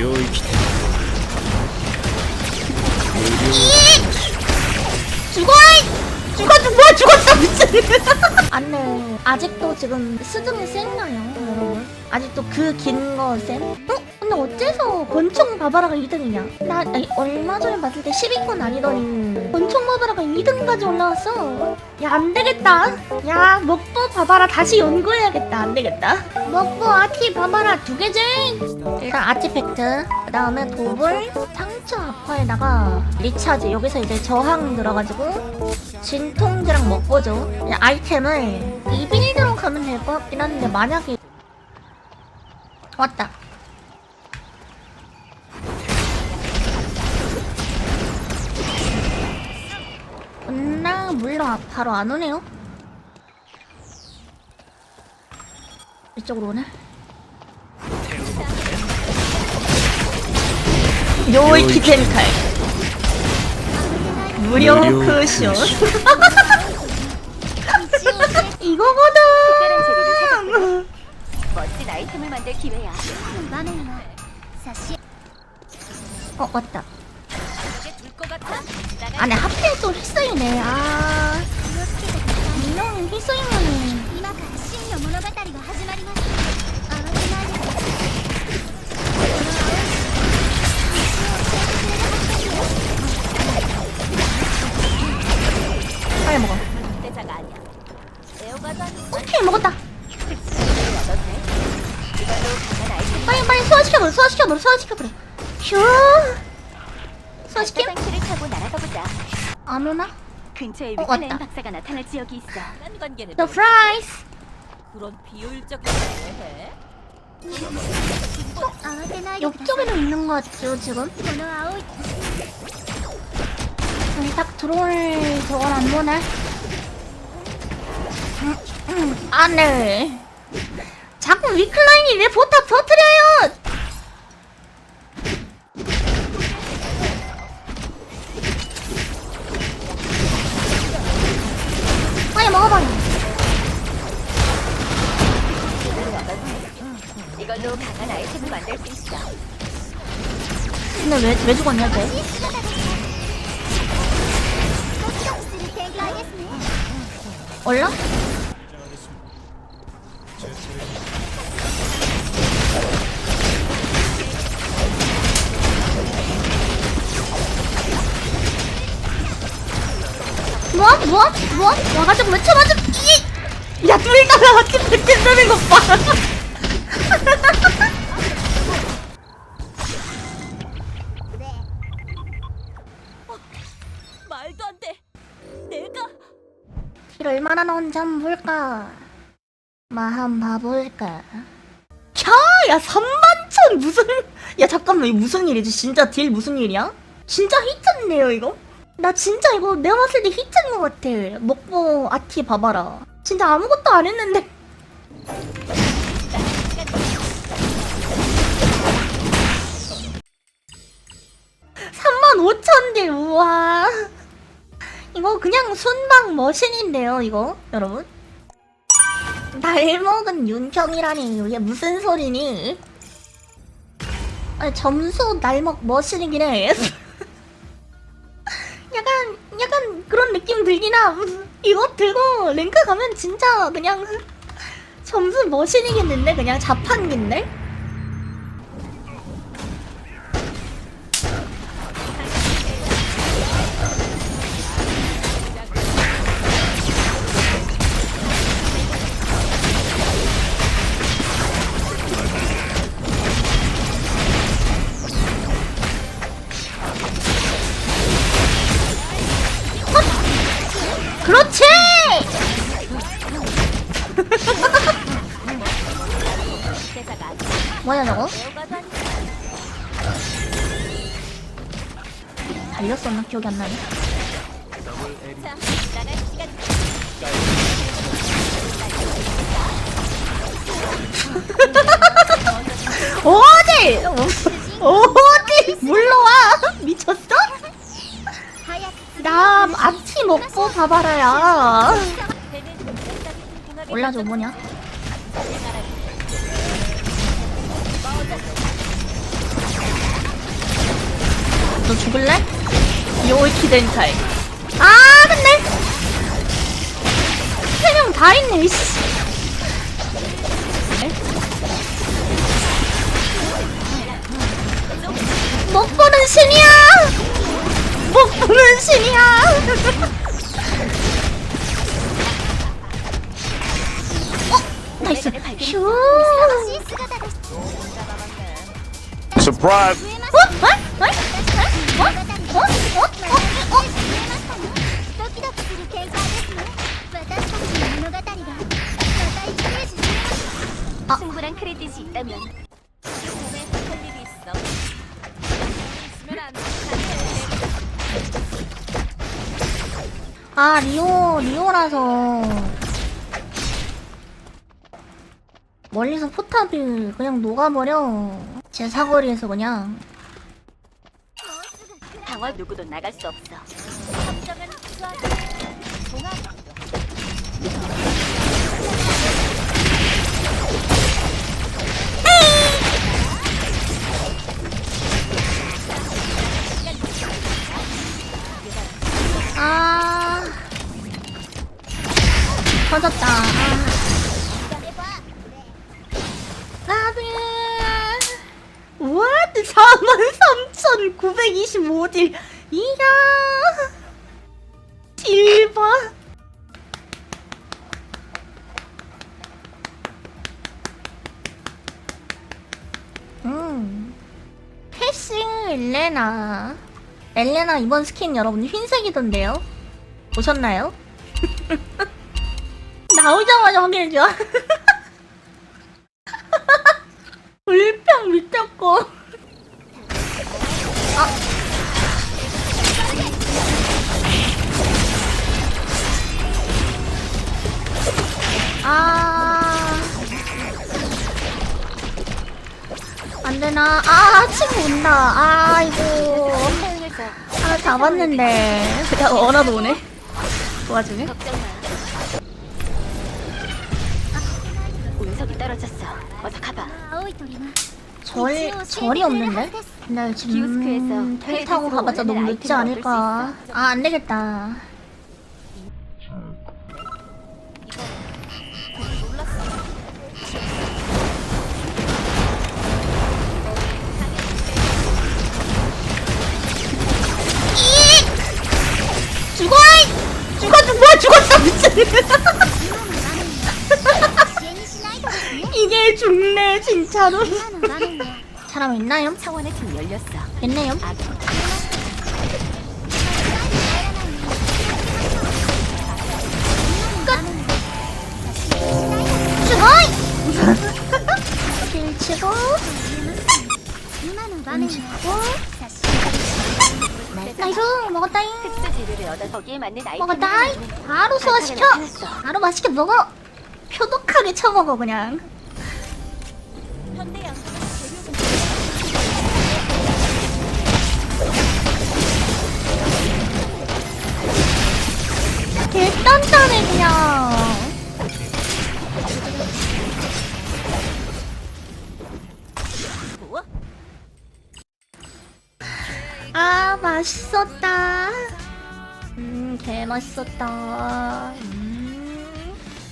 領域展 죽어! 죽어 죽어 죽었어 미친 안돼 아직도 지금 수중이 쎘나요 여러분? 아직도 그 긴 거 쌤? 어? 근데 어째서 권총 바바라가 2등이냐? 나 아니, 얼마 전에 봤을 때 10위권 아니더니 권총 바바라가 2등까지 올라왔어. 야 안 되겠다. 야 먹보 바바라 다시 연구해야겠다. 안 되겠다. 먹보 아티 바바라 두 개지? 일단 아티팩트 그 다음에 도불 상처 아파에다가 리차지 여기서 이제 저항 들어가지고 진통제랑 먹보죠 그냥 아이템을 이 빌드로 가면 될 것 같긴 한데 만약에 왔다 물론 바로 안 오네요? 이쪽으로 오네? 요이키 텐칼 무료 무료 쿠션. 쿠션. 이거거든! 멋진 아이템을 만들 기회야. 어 왔다? 나가 안에 하필 또 휘소이네 아 분명히 휘소이면은 今から真の物語が始まります。慌てないで。 빨리 먹어 대자가 아니야. 에어가도 아니고 오케이 먹었다 어떻네? 이걸로 강한 아이템 빨리 빨리 소화시켜버려 소화시켜버려 소화시켜버려 휴 소식이 를 타고 날아가보자. 안 오나? 근처에 어, 위클랜 왔다. 박사가 나타날 지역이 있어. 인간 관계는 서프라이즈! 그런 비효율적인 걸 왜 해? 어, 아, 네, 옆쪽에도 있는 것 같죠 지금? 저기 음, 딱 들어올 저걸 안 보네. 음, 음, 안을. 자꾸 위클라인이 왜 보탑 터트려요? 아이템을 만들 수 있어. 근데 왜, 왜 죽었냐, 쟤? 올라? 뭐? 뭐? 뭐? 와가지고 왜 쳐맞아? 이! 야, 둘다 나한테 백진 되는 것 봐. 말도 안 돼. 내가 길 얼마나 나온지 한번 볼까? 마 한번 봐볼까? 캬! 야 3만천 무슨 야 잠깐만 이거 무슨 일이지? 진짜 딜 무슨 일이야? 진짜 히트네요 이거? 나 진짜 이거 내가 봤을 때 히트인 것 같아 먹보 아티 봐봐라 진짜 아무것도 안 했는데 삼만 5천 딜 우와 이거 그냥 순방 머신인데요, 이거 여러분. 날 먹은 윤경이라니 이게 무슨 소리니? 아니 점수 날먹 머신이긴 해. 약간 약간 그런 느낌 들긴 함. 이거 들고 랭크 가면 진짜 그냥 점수 머신이겠는데 그냥 자판기인데? 뭐야 아니고 달렸었나 기억이 안 나네. 어디? 어디? 물러와? 미쳤어? 나 앞치 먹고 봐봐라야. 올라줘 뭐냐? 너 죽을래? 요이키덴타이 아 근데 세 명 다 있네 이씨 못 보는 신이야 못 보는 신이야 어? 나이스 휴 Surprise! 어? 어? 어? 충분한 크레딧이 있다면. 할 일이 있어 있으면 안 돼. 아 리오 리오라서. 멀리서 포탑이 그냥 녹아버려. 제 사거리에서 그냥 당화 누구도 나갈 수 없어. 함정은 수학이 동화 아. 터졌다. 아 43,925딜. 이야. 딜봐 음. 패싱 엘레나. 엘레나 이번 스킨 여러분 흰색이던데요? 보셨나요? 나오자마자 확인해줘 안 되나? 아, 친구 온다. 아이고. 아, 잡았는데. 그냥 얼어도 오네. 그 와중에. 걱정 마 운석이 떨어졌어 어서 가봐 절, 절이 없는데? 근데 지금 텔 크레딧으로 타고 가봤자 너무 늦지 않을까. 아, 안 되겠다. 이게 죽네, 진짜로. 사람 있나요? 차원의 팀 열렸어 있네요. 죽어! 길 치고, 음 치고. 나이스, 먹었다잉. 거기에 맞는 아이템을 먹었다잉. 하나는 바로 소화시켜. 바로 맛있게 먹어. 표독하게 쳐먹어, 그냥. 개단단해, 그냥. 뭐? 아, 맛있었다. テーマしとったー。